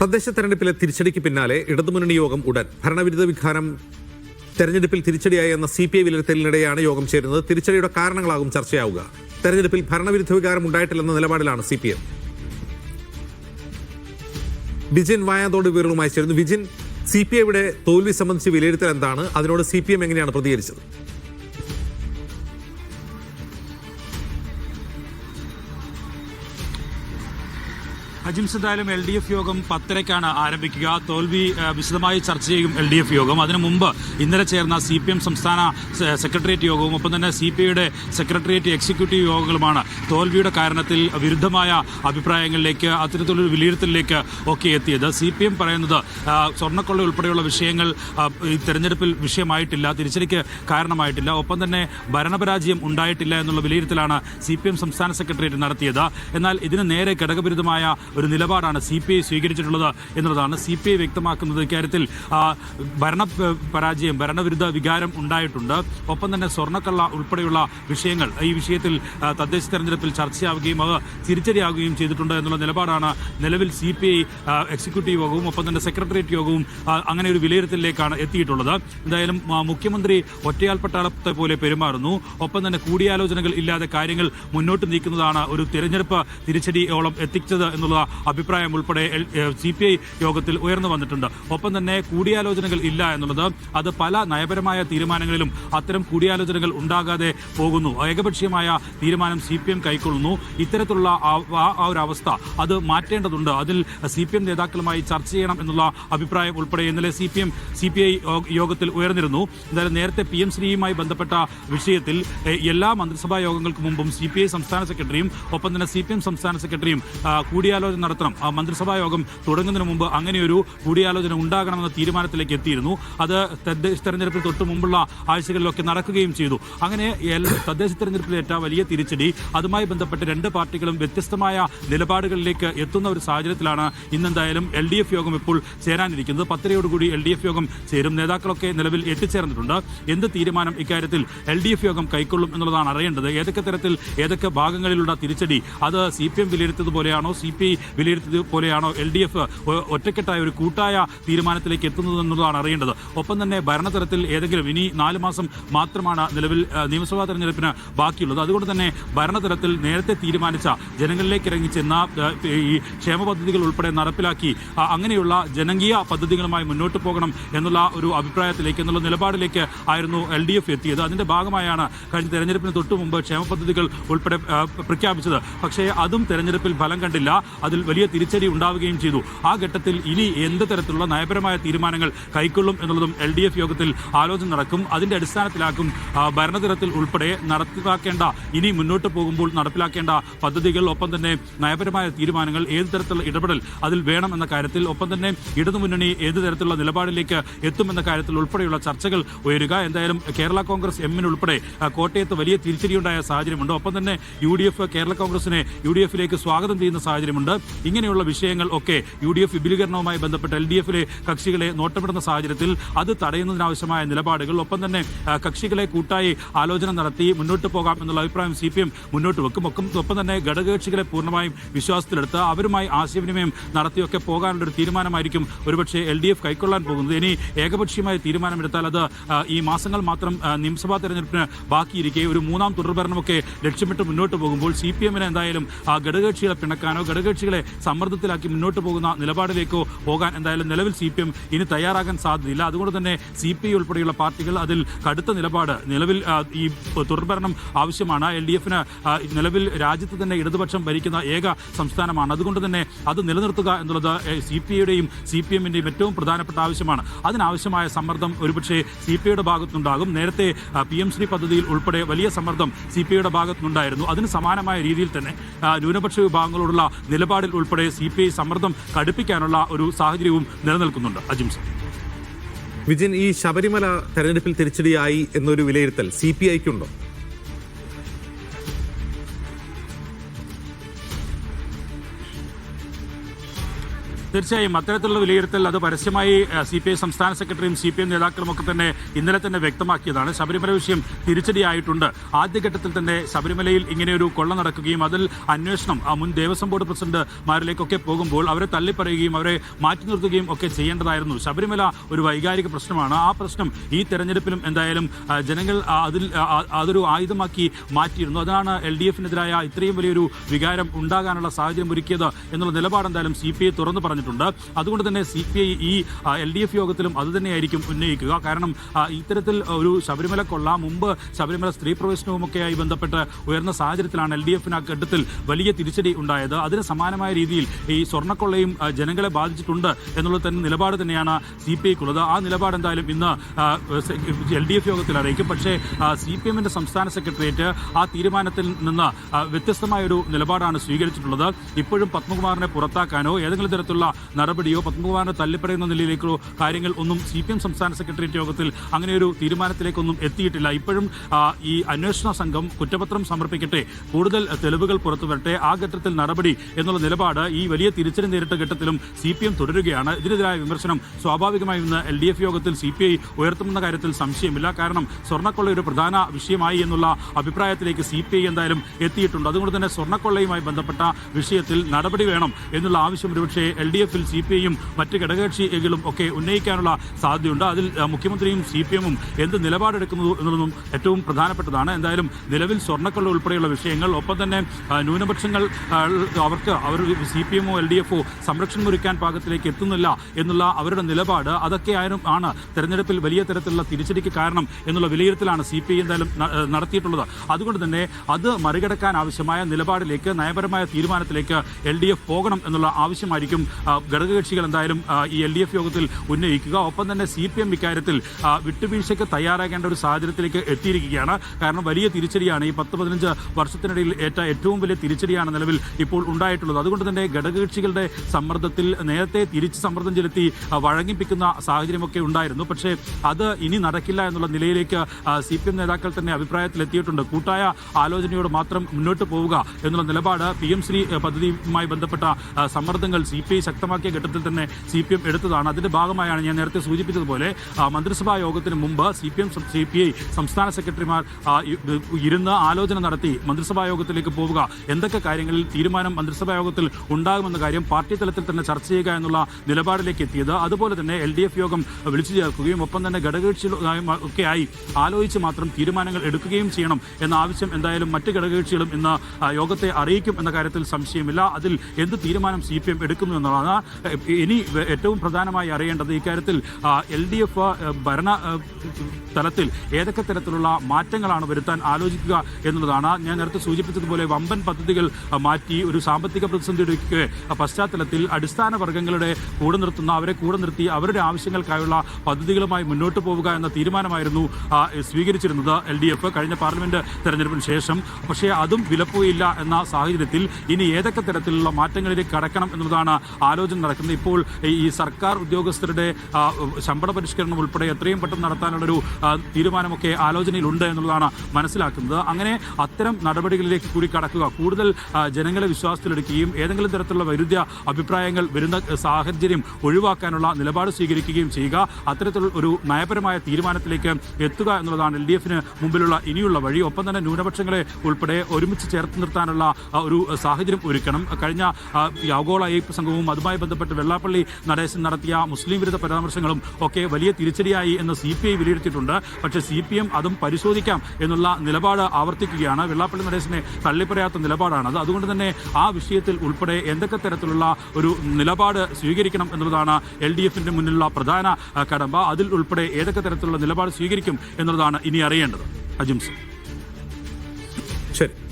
തദ്ദേശ തെരഞ്ഞെടുപ്പിലെ തിരിച്ചടിക്ക് പിന്നാലെ ഇടതുമുന്നണി യോഗം ഉടൻ. ഭരണവിരുദ്ധ വികാരം തെരഞ്ഞെടുപ്പിൽ തിരിച്ചടിയായി എന്ന സി പി ഐ വിലയിരുത്തലിനിടെയാണ് യോഗം ചേരുന്നത്. തിരിച്ചടിയുടെ കാരണങ്ങളാകും ചർച്ചയാവുക. തെരഞ്ഞെടുപ്പിൽ ഭരണവിരുദ്ധ വികാരം ഉണ്ടായിട്ടില്ലെന്ന നിലപാടിലാണ് സി പി എം വിജിൻ വായാതോട് വിവരങ്ങളുമായി ചേരുന്നു. വിജിൻ സി പി ഐയുടെ തോൽവി സംബന്ധിച്ച് വിലയിരുത്തൽ എന്താണ്? അതിനോട് സി പി എം എങ്ങനെയാണ് പ്രതികരിച്ചത്? അജിംസ് എന്തായാലും എൽ ഡി എഫ് യോഗം പത്തരയ്ക്കാണ് ആരംഭിക്കുക. തോൽവി വിശദമായി ചർച്ച ചെയ്യും എൽ ഡി എഫ് യോഗം. അതിനു മുമ്പ് ഇന്നലെ ചേർന്ന സി പി എം സംസ്ഥാന സെക്രട്ടേറിയറ്റ് യോഗവും ഒപ്പം തന്നെ സി പി ഐയുടെ സെക്രട്ടേറിയറ്റ് എക്സിക്യൂട്ടീവ് യോഗങ്ങളുമാണ് തോൽവിയുടെ കാരണത്തിൽ വിരുദ്ധമായ അഭിപ്രായങ്ങളിലേക്ക് അത്തരത്തിലൊരു വിലയിരുത്തലിലേക്ക് ഒക്കെ എത്തിയത്. സി പി എം പറയുന്നത് സ്വർണക്കൊള്ള ഉൾപ്പെടെയുള്ള വിഷയങ്ങൾ ഈ തെരഞ്ഞെടുപ്പിൽ വിഷയമായിട്ടില്ല തിരിച്ചടിക്ക് കാരണമായിട്ടില്ല ഒപ്പം തന്നെ ഭരണപരാജയം ഉണ്ടായിട്ടില്ല എന്നുള്ള വിലയിരുത്തലാണ് സി പി എം സംസ്ഥാന സെക്രട്ടേറിയറ്റ് നടത്തിയത്. എന്നാൽ ഇതിന് നേരെ ഘടകവിരുദ്ധമായ ഒരു നിലപാടാണ് സി പി ഐ സ്വീകരിച്ചിട്ടുള്ളത് എന്നുള്ളതാണ് സി പി ഐ വ്യക്തമാക്കുന്നത് ഇക്കാര്യത്തിൽ. ഭരണ പരാജയം ഭരണവിരുദ്ധ വികാരം ഉണ്ടായിട്ടുണ്ട്. ഒപ്പം തന്നെ സ്വർണക്കള്ള ഉൾപ്പെടെയുള്ള വിഷയങ്ങൾ ഈ വിഷയത്തിൽ തദ്ദേശ തെരഞ്ഞെടുപ്പിൽ ചർച്ചയാവുകയും അത് തിരിച്ചടിയാവുകയും ചെയ്തിട്ടുണ്ട് എന്നുള്ള നിലപാടാണ് നിലവിൽ സി പി ഐ എക്സിക്യൂട്ടീവ് യോഗവും ഒപ്പം തന്നെ സെക്രട്ടേറിയറ്റ് യോഗവും അങ്ങനെ ഒരു വിലയിരുത്തലിലേക്കാണ് എത്തിയിട്ടുള്ളത്. എന്തായാലും മുഖ്യമന്ത്രി ഒറ്റയാൽ പട്ടാളത്തെ പോലെ പെരുമാറുന്നു. ഒപ്പം തന്നെ കൂടിയാലോചനകൾ ഇല്ലാതെ കാര്യങ്ങൾ മുന്നോട്ട് നീക്കുന്നതാണ് ഒരു തിരഞ്ഞെടുപ്പ് തിരിച്ചടിയോളം എത്തിച്ചത് എന്നുള്ള അഭിപ്രായം ഉൾപ്പെടെ സി പി ഐ യോഗത്തിൽ ഉയർന്നു വന്നിട്ടുണ്ട്. ഒപ്പം തന്നെ കൂടിയാലോചനകൾ ഇല്ല എന്നുള്ളത് അത് പല നയപരമായ തീരുമാനങ്ങളിലും അത്തരം കൂടിയാലോചനകൾ ഉണ്ടാകാതെ പോകുന്നു. ഏകപക്ഷീയമായ തീരുമാനം സി പി എം കൈക്കൊള്ളുന്നു. ഇത്തരത്തിലുള്ള ആ- ഒരു അവസ്ഥ അത് മാറ്റേണ്ടതുണ്ട്. അതിൽ സി പി എം നേതാക്കളുമായി ചർച്ച ചെയ്യണം എന്നുള്ള അഭിപ്രായം ഉൾപ്പെടെ ഇന്നലെ C P M C P I യോഗത്തിൽ ഉയർന്നിരുന്നു. എന്തായാലും നേരത്തെ പി എം ശ്രീയുമായി ബന്ധപ്പെട്ട വിഷയത്തിൽ എല്ലാ മന്ത്രിസഭാ യോഗങ്ങൾക്ക് മുമ്പും സി പി ഐ സംസ്ഥാന സെക്രട്ടറിയും ഒപ്പം തന്നെ സി പി എം സംസ്ഥാന സെക്രട്ടറിയും ആ, കൂടിയാലോചന നടത്തണം. ആ, മന്ത്രിസഭാ യോഗം തുടങ്ങുന്നതിന് മുമ്പ് അങ്ങനെയൊരു കൂടിയാലോചന ഉണ്ടാകണമെന്ന തീരുമാനത്തിലേക്ക് എത്തിയിരുന്നു. അത് തദ്ദേശ തെരഞ്ഞെടുപ്പിന് തൊട്ട് മുമ്പുള്ള ആഴ്ചകളിലൊക്കെ നടക്കുകയും ചെയ്തു. അങ്ങനെ തദ്ദേശ തദ്ദേശ തെരഞ്ഞെടുപ്പിലേറ്റ വലിയ തിരിച്ചടി അതുമായി ബന്ധപ്പെട്ട് രണ്ട് പാർട്ടികളും വ്യത്യസ്തമായ നിലപാടുകളിലേക്ക് എത്തുന്ന ഒരു സാഹചര്യത്തിലാണ് ഇന്നെന്തായാലും എൽ ഡി എഫ് യോഗം ഇപ്പോൾ ചേരാനിരിക്കുന്നത്. പത്തരയോടുകൂടി എൽ ഡി എഫ് യോഗം ചേരും. നേതാക്കളൊക്കെ നിലവിൽ എത്തിച്ചേർന്നിട്ടുണ്ട്. എന്ത് തീരുമാനം ഇക്കാര്യത്തിൽ എൽ ഡി എഫ് യോഗം കൈക്കൊള്ളും എന്നുള്ളതാണ് അറിയേണ്ടത്. ഏതൊക്കെ തരത്തിൽ ഏതൊക്കെ ഭാഗങ്ങളിലുള്ള തിരിച്ചടി അത് സി പി എം വിലയിരുത്തിയതുപോലെയാണോ സി പി ഐ വിലയിരുത്തിയത് പോലെയാണോ എൽ ഡി എഫ് ഒറ്റക്കെട്ടായ ഒരു കൂട്ടായ തീരുമാനത്തിലേക്ക് എത്തുന്നത് എന്നുള്ളതാണ് അറിയേണ്ടത്. ഒപ്പം തന്നെ ഭരണതലത്തിൽ ഏതെങ്കിലും ഇനി നാല് മാസം മാത്രമാണ് നിലവിൽ നിയമസഭാ തെരഞ്ഞെടുപ്പിന് ബാക്കിയുള്ളത്. അതുകൊണ്ട് തന്നെ ഭരണതലത്തിൽ നേരത്തെ തീരുമാനിച്ച ജനങ്ങളിലേക്ക് ഇറങ്ങിച്ചെന്ന ചെന്ന ഈ ക്ഷേമ പദ്ധതികൾ ഉൾപ്പെടെ നടപ്പിലാക്കി അങ്ങനെയുള്ള ജനകീയ പദ്ധതികളുമായി മുന്നോട്ട് പോകണം എന്നുള്ള ഒരു അഭിപ്രായത്തിലേക്ക് എന്നുള്ള നിലപാടിലേക്ക് ആയിരുന്നു എൽ ഡി എഫ് എത്തിയത്. അതിന്റെ ഭാഗമായാണ് കഴിഞ്ഞ തെരഞ്ഞെടുപ്പിന് തൊട്ടു മുമ്പ് ക്ഷേമ പദ്ധതികൾ ഉൾപ്പെടെ പ്രഖ്യാപിച്ചത്. പക്ഷേ അതും തെരഞ്ഞെടുപ്പിൽ ഫലം കണ്ടില്ല. അതിൽ വലിയ തിരിച്ചടി ഉണ്ടാവുകയും ചെയ്തു. ആ ഘട്ടത്തിൽ ഇനി എന്ത് തരത്തിലുള്ള നയപരമായ തീരുമാനങ്ങൾ കൈക്കൊള്ളും എന്നുള്ളതും എൽ ഡി എഫ് യോഗത്തിൽ ആലോചന നടക്കും. അതിന്റെ അടിസ്ഥാനത്തിലാക്കും ഭരണതലത്തിൽ ഉൾപ്പെടെ നടപ്പിലാക്കേണ്ട ഇനി മുന്നോട്ട് പോകുമ്പോൾ നടപ്പിലാക്കേണ്ട പദ്ധതികൾ ഒപ്പം തന്നെ നയപരമായ തീരുമാനങ്ങൾ ഏത് തരത്തിലുള്ള ഇടപെടൽ അതിൽ വേണം എന്ന കാര്യത്തിൽ ഒപ്പം തന്നെ ഇടതുമുന്നണി ഏത് തരത്തിലുള്ള നിലപാടിലേക്ക് എത്തുമെന്ന കാര്യത്തിൽ ഉൾപ്പെടെയുള്ള ചർച്ചകൾ ഉയരുക. എന്തായാലും കേരള കോൺഗ്രസ് എമ്മിനുൾപ്പെടെ കോട്ടയത്ത് വലിയ തിരിച്ചടിയുണ്ടായ സാഹചര്യമുണ്ട്. ഒപ്പം തന്നെ യു ഡി എഫ് കേരള കോൺഗ്രസിനെ യു ഡി എഫിലേക്ക് സ്വാഗതം ചെയ്യുന്ന സാഹചര്യമുണ്ട്. ഇങ്ങനെയുള്ള വിഷയങ്ങൾ ഒക്കെ യു ഡി എഫ് വിപുലീകരണവുമായി ബന്ധപ്പെട്ട് എൽ ഡി എഫിലെ കക്ഷികളെ നോട്ടമിടുന്ന സാഹചര്യത്തിൽ അത് തടയുന്നതിനാവശ്യമായ നിലപാടുകൾ ഒപ്പം തന്നെ കക്ഷികളെ കൂട്ടായി ആലോചന നടത്തി മുന്നോട്ട് പോകാം എന്നുള്ള അഭിപ്രായം സി പി എം മുന്നോട്ട് വെക്കും. ഒപ്പം തന്നെ ഘടകകക്ഷികളെ പൂർണമായും വിശ്വാസത്തിലെടുത്ത് അവരുമായി ആശയവിനിമയം നടത്തിയൊക്കെ പോകാനുള്ള ഒരു തീരുമാനമായിരിക്കും ഒരുപക്ഷെ എൽ ഡി എഫ് കൈക്കൊള്ളാൻ പോകുന്നത്. ഇനി ഏകപക്ഷീയമായ തീരുമാനമെടുത്താൽ അത് ഈ മാസങ്ങൾ മാത്രം നിയമസഭാ തെരഞ്ഞെടുപ്പിന് ബാക്കിയിരിക്കെ ഒരു മൂന്നാം തുടർഭരണമൊക്കെ ലക്ഷ്യമിട്ട് മുന്നോട്ട് പോകുമ്പോൾ സി പി എമ്മിന് എന്തായാലും ആ ഘടകകക്ഷികളെ പിണക്കാനോ ഘടകകക്ഷികളെ സമ്മർദ്ദത്തിലാക്കി മുന്നോട്ട് പോകുന്ന നിലപാടിലേക്കോ പോകാൻ എന്തായാലും നിലവിൽ സി പി എം ഇനി തയ്യാറാകാൻ സാധ്യതയില്ല. അതുകൊണ്ട് തന്നെ സി പി ഐ ഉൾപ്പെടെയുള്ള പാർട്ടികൾ അതിൽ കടുത്ത നിലപാട് നിലവിൽ ഈ തുടർഭരണം ആവശ്യമാണ്. എൽ ഡി എഫിന് നിലവിൽ രാജ്യത്ത് തന്നെ ഇടതുപക്ഷം ഭരിക്കുന്ന ഏക സംസ്ഥാനമാണ്. അതുകൊണ്ട് തന്നെ അത് നിലനിർത്തുക എന്നുള്ളത് സി പി ഐയുടെയും സി പി എമ്മിന്റെയും ഏറ്റവും പ്രധാനപ്പെട്ട ആവശ്യമാണ്. അതിനാവശ്യമായ സമ്മർദ്ദം ഒരുപക്ഷെ സി പി ഐയുടെ ഭാഗത്തുനിന്നുണ്ടാകും. നേരത്തെ പി എം ശ്രീ പദ്ധതിയിൽ ഉൾപ്പെടെ വലിയ സമ്മർദ്ദം സി പി ഐയുടെ ഭാഗത്തുനിന്നുണ്ടായിരുന്നു. അതിന് സമാനമായ രീതിയിൽ തന്നെ ന്യൂനപക്ഷ വിഭാഗങ്ങളോടുള്ള നിലപാടിൽ ഉൾപ്പെടെ സി പി ഐ സമ്മർദ്ദം കടുപ്പിക്കാനുള്ള ഒരു സാഹചര്യവും നിലനിൽക്കുന്നുണ്ട്. അജിംസ് വിജിൻ ഈ ശബരിമല തെരഞ്ഞെടുപ്പിൽ തിരിച്ചടിയായി എന്നൊരു വിലയിരുത്തൽ സി പി ഐക്കുണ്ടോ? തീർച്ചയായും അത്തരത്തിലുള്ള വിലയിരുത്തൽ അത് പരസ്യമായി സി പി ഐ സംസ്ഥാന സെക്രട്ടറിയും സി പി എം നേതാക്കളും ഒക്കെ തന്നെ ഇന്നലെ തന്നെ വ്യക്തമാക്കിയതാണ്. ശബരിമല വിഷയം തിരിച്ചടിയായിട്ടുണ്ട്. ആദ്യഘട്ടത്തിൽ തന്നെ ശബരിമലയിൽ ഇങ്ങനെയൊരു കൊള്ള നടക്കുകയും അതിൽ അന്വേഷണം മുൻ ദേവസ്വം ബോർഡ് പ്രസിഡന്റുമാരിലേക്കൊക്കെ പോകുമ്പോൾ അവരെ തള്ളിപ്പറയുകയും അവരെ മാറ്റി നിർത്തുകയും ഒക്കെ ചെയ്യേണ്ടതായിരുന്നു. ശബരിമല ഒരു വൈകാരിക പ്രശ്നമാണ്. ആ പ്രശ്നം ഈ തെരഞ്ഞെടുപ്പിലും എന്തായാലും ജനങ്ങൾ അതിൽ അതൊരു ആയുധമാക്കി മാറ്റിയിരുന്നു. അതാണ് എൽ ഡി എഫിനെതിരായ ഇത്രയും വലിയൊരു വികാരം ഉണ്ടാകാനുള്ള സാഹചര്യം ഒരുക്കിയത് എന്നുള്ള നിലപാട് എന്തായാലും സി പി ഐ തുറന്നു പറഞ്ഞിട്ടുണ്ട്. അതുകൊണ്ട് തന്നെ സി പി ഐ ഈ എൽ ഡി എഫ് യോഗത്തിലും അത് തന്നെയായിരിക്കും ഉന്നയിക്കുക. കാരണം ഇത്തരത്തിൽ ഒരു ശബരിമല കൊള്ള മുമ്പ് ശബരിമല സ്ത്രീ പ്രവേശനവുമൊക്കെയായി ബന്ധപ്പെട്ട് ഉയർന്ന സാഹചര്യത്തിലാണ് എൽ ഡി എഫിന് ആ ഘട്ടത്തിൽ വലിയ തിരിച്ചടി ഉണ്ടായത്. അതിന് സമാനമായ രീതിയിൽ ഈ സ്വർണക്കൊള്ളയും ജനങ്ങളെ ബാധിച്ചിട്ടുണ്ട് എന്നുള്ള തന്നെ നിലപാട് തന്നെയാണ് സി പി ഐക്കുള്ളത്. ആ നിലപാട് എന്തായാലും ഇന്ന് എൽ ഡി എഫ് യോഗത്തിൽ അറിയിക്കും പക്ഷേ സി പി എമ്മിന്റെ സംസ്ഥാന സെക്രട്ടേറിയറ്റ് ആ തീരുമാനത്തിൽ നിന്ന് വ്യത്യസ്തമായ ഒരു നിലപാടാണ് സ്വീകരിച്ചിട്ടുള്ളത്. ഇപ്പോഴും പത്മകുമാറിനെ പുറത്താക്കാനോ ഏതെങ്കിലും തരത്തിലുള്ള നടപടിയോ പത്മകുമാറിനെ തല്ലിപ്പറയുന്ന നിലയിലേക്കോ കാര്യങ്ങൾ ഒന്നും സി പി എം സംസ്ഥാന സെക്രട്ടേറിയറ്റ് യോഗത്തിൽ അങ്ങനെ ഒരു തീരുമാനത്തിലേക്കൊന്നും എത്തിയിട്ടില്ല. ഇപ്പോഴും ഈ അന്വേഷണ സംഘം കുറ്റപത്രം സമർപ്പിക്കട്ടെ കൂടുതൽ തെളിവുകൾ പുറത്തുവരട്ടെ ആ ഘട്ടത്തിൽ നടപടി എന്നുള്ള നിലപാട് ഈ വലിയ തിരിച്ചടി നേരിട്ട ഘട്ടത്തിലും സി പി എം തുടരുകയാണ്. ഇതിനെതിരായ വിമർശനം സ്വാഭാവികമായി ഇന്ന് എൽ ഡി എഫ് യോഗത്തിൽ സി പി ഐ ഉയർത്തുമെന്ന കാര്യത്തിൽ സംശയമില്ല. കാരണം സ്വർണക്കൊള്ള ഒരു പ്രധാന വിഷയമായി എന്നുള്ള അഭിപ്രായത്തിലേക്ക് സി പി ഐ എന്തായാലും എത്തിയിട്ടുണ്ട്. അതുകൊണ്ട് തന്നെ സ്വർണക്കൊള്ളയുമായി ബന്ധപ്പെട്ട വിഷയത്തിൽ നടപടി വേണം എന്നുള്ള ആവശ്യം ഒരുപക്ഷെ എൽ ഡി എഫിൽ സി പി ഐയും മറ്റ് ഘടകകക്ഷികളും ഒക്കെ ഉന്നയിക്കാനുള്ള സാധ്യതയുണ്ട്. അതിൽ മുഖ്യമന്ത്രിയും സി പി എമ്മും എന്ത് നിലപാടെടുക്കുന്നു എന്നുള്ളതും ഏറ്റവും പ്രധാനപ്പെട്ടതാണ്. എന്തായാലും നിലവിൽ സ്വർണക്കൊള്ള ഉൾപ്പെടെയുള്ള വിഷയങ്ങൾ ഒപ്പം തന്നെ ന്യൂനപക്ഷങ്ങൾ അവർക്ക് അവർ സി പി എമ്മോ എൽ ഡി എഫോ സംരക്ഷണം ഒരുക്കാൻ പാകത്തിലേക്ക് എത്തുന്നില്ല എന്നുള്ള അവരുടെ നിലപാട് അതൊക്കെ ആയാലും ആണ് തെരഞ്ഞെടുപ്പിൽ വലിയ തരത്തിലുള്ള തിരിച്ചടിക്ക് കാരണം എന്നുള്ള വിലയിരുത്തലാണ് സി പി ഐ എന്തായാലും നടത്തിയിട്ടുള്ളത്. അതുകൊണ്ട് തന്നെ അത് മറികടക്കാൻ ആവശ്യമായ നിലപാടിലേക്ക് നയപരമായ തീരുമാനത്തിലേക്ക് എൽ ഡി എഫ് പോകണം എന്നുള്ള ആവശ്യമായിരിക്കും ഘടകകക്ഷികൾ എന്തായാലും ഈ എൽ ഡി എഫ് യോഗത്തിൽ ഉന്നയിക്കുക. ഒപ്പം തന്നെ സി പി എം ഇക്കാര്യത്തിൽ വിട്ടുവീഴ്ചയ്ക്ക് തയ്യാറാകേണ്ട ഒരു സാഹചര്യത്തിലേക്ക് എത്തിയിരിക്കുകയാണ്. കാരണം വലിയ തിരിച്ചടിയാണ് ഈ പത്ത് പതിനഞ്ച് വർഷത്തിനിടയിൽ ഏറ്റ ഏറ്റവും വലിയ തിരിച്ചടിയാണ് നിലവിൽ ഇപ്പോൾ ഉണ്ടായിട്ടുള്ളത്. അതുകൊണ്ട് തന്നെ ഘടകകക്ഷികളുടെ സമ്മർദ്ദത്തിൽ നേരത്തെ തിരിച്ച് സമ്മർദ്ദം ചെലുത്തി വഴങ്ങിപ്പിക്കുന്ന സാഹചര്യമൊക്കെ ഉണ്ടായിരുന്നു. പക്ഷേ അത് ഇനി നടക്കില്ല എന്നുള്ള നിലയിലേക്ക് സി പി എം നേതാക്കൾ തന്നെ അഭിപ്രായത്തിലെത്തിയിട്ടുണ്ട്. കൂട്ടായ ആലോചനയോട് മാത്രം മുന്നോട്ട് പോവുക എന്നുള്ള നിലപാട് പി എം ശ്രീ പദ്ധതിയുമായി ബന്ധപ്പെട്ട സമ്മർദ്ദങ്ങൾ സി പി ഐ ശക്തമാക്കിയ ഘട്ടത്തിൽ തന്നെ സി പി എം എടുത്തതാണ്. അതിന്റെ ഭാഗമായാണ് ഞാൻ നേരത്തെ സൂചിപ്പിച്ചതുപോലെ മന്ത്രിസഭാ യോഗത്തിന് മുമ്പ് C P M C P I സംസ്ഥാന സെക്രട്ടറിമാർ ഇരുന്ന് ആലോചന നടത്തി മന്ത്രിസഭാ യോഗത്തിലേക്ക് പോവുക. എന്തൊക്കെ കാര്യങ്ങളിൽ തീരുമാനം മന്ത്രിസഭാ യോഗത്തിൽ ഉണ്ടാകുമെന്ന കാര്യം പാർട്ടി തലത്തിൽ തന്നെ ചർച്ച ചെയ്യുക എന്നുള്ള നിലപാടിലേക്ക് എത്തിയത്. അതുപോലെ തന്നെ എൽ ഡി എഫ് യോഗം വിളിച്ചു ചേർക്കുകയും ഒപ്പം തന്നെ ഘടകകക്ഷികൾ ഒക്കെ ആയി ആലോചിച്ച് മാത്രം തീരുമാനങ്ങൾ എടുക്കുകയും ചെയ്യണം എന്ന ആവശ്യം എന്തായാലും മറ്റ് ഘടകകക്ഷികളും ഇന്ന് യോഗത്തെ അറിയിക്കും എന്ന കാര്യത്തിൽ സംശയമില്ല. അതിൽ എന്ത് തീരുമാനം സി പി എം എടുക്കുന്നു എന്നുള്ളതാണ് എ- ഇനി ഏറ്റവും പ്രധാനമായി അറിയേണ്ടത് ഇക്കാര്യത്തിൽ എൽ ഡി എഫ് ഭരണ തലത്തിൽ ഏതൊക്കെ തരത്തിലുള്ള മാറ്റങ്ങളാണ് വരുത്താൻ ആലോചിക്കുക എന്നുള്ളതാണ്. ഞാൻ നേരത്തെ സൂചിപ്പിച്ചതുപോലെ വമ്പൻ പദ്ധതികൾ മാറ്റി ഒരു സാമ്പത്തിക പ്രതിസന്ധിയുടെ പശ്ചാത്തലത്തിൽ അടിസ്ഥാന വർഗങ്ങളുടെ കൂടെ നിർത്തുന്ന അവരെ കൂടെ നിർത്തി അവരുടെ ആവശ്യങ്ങൾക്കായുള്ള പദ്ധതികളുമായി മുന്നോട്ട് പോവുക എന്ന തീരുമാനമായിരുന്നു സ്വീകരിച്ചിരുന്നത് എൽ ഡി എഫ് കഴിഞ്ഞ പാർലമെന്റ് തെരഞ്ഞെടുപ്പിന് ശേഷം. പക്ഷേ അതും വിലപ്പോയില്ല എന്ന സാഹചര്യത്തിൽ ഇനി ഏതൊക്കെ തരത്തിലുള്ള മാറ്റങ്ങളിലേക്ക് കടക്കണം എന്നുള്ളതാണ് ആലോചന നടക്കുന്നത്. ഇപ്പോൾ ഈ സർക്കാർ ഉദ്യോഗസ്ഥരുടെ ശമ്പള പരിഷ്കരണം ഉൾപ്പെടെ എത്രയും പെട്ടെന്ന് നടത്താനുള്ളൊരു തീരുമാനമൊക്കെ ആലോചനയിലുണ്ട് എന്നുള്ളതാണ് മനസ്സിലാക്കുന്നത്. അങ്ങനെ അത്തരം നടപടികളിലേക്ക് കൂടി കടക്കുക കൂടുതൽ ജനങ്ങളെ വിശ്വാസത്തിലെടുക്കുകയും ഏതെങ്കിലും തരത്തിലുള്ള വൈരുദ്ധ്യ അഭിപ്രായങ്ങൾ വരുന്ന സാഹചര്യം ഒഴിവാക്കാനുള്ള നിലപാട് സ്വീകരിക്കുകയും ചെയ്യുക അത്തരത്തിൽ ഒരു നയപരമായ തീരുമാനത്തിലേക്ക് എത്തുക എന്നുള്ളതാണ് എൽ ഡി എഫിന് മുമ്പിലുള്ള ഇനിയുള്ള വഴി. ഒപ്പം തന്നെ ന്യൂനപക്ഷങ്ങളെ ഉൾപ്പെടെ ഒരുമിച്ച് ചേർത്ത് നിർത്താനുള്ള ഒരു സാഹചര്യം ഒരുക്കണം. കഴിഞ്ഞ യാഗോള അയ്യപ്പ സംഘവും അതുമായി ബന്ധപ്പെട്ട് വെള്ളാപ്പള്ളി നടേശൻ നടത്തിയ മുസ്ലിം വിരുദ്ധ പരാമർശങ്ങളും ഒക്കെ വലിയ തിരിച്ചടിയായി എന്ന് സി പി ഐ വിലയിരുത്തിയിട്ടുണ്ട്. പക്ഷേ സി പി എം അതും പരിശോധിക്കാം എന്നുള്ള നിലപാട് ആവർത്തിക്കുകയാണ്. വെള്ളാപ്പള്ളി നടേശനെ തള്ളിപ്പറയാത്ത നിലപാടാണത്. അതുകൊണ്ട് തന്നെ ആ വിഷയത്തിൽ ഉൾപ്പെടെ എന്തൊക്കെ തരത്തിലുള്ള ഒരു നിലപാട് സ്വീകരിക്കണം എന്നുള്ളതാണ് എൽ ഡി എഫിന്റെ മുന്നിലുള്ള പ്രധാന കടമ്പ. അതിൽ ഉൾപ്പെടെ ഏതൊക്കെ തരത്തിലുള്ള നിലപാട് സ്വീകരിക്കും എന്നുള്ളതാണ് ഇനി അറിയേണ്ടത്. അജിംസ് ശരി.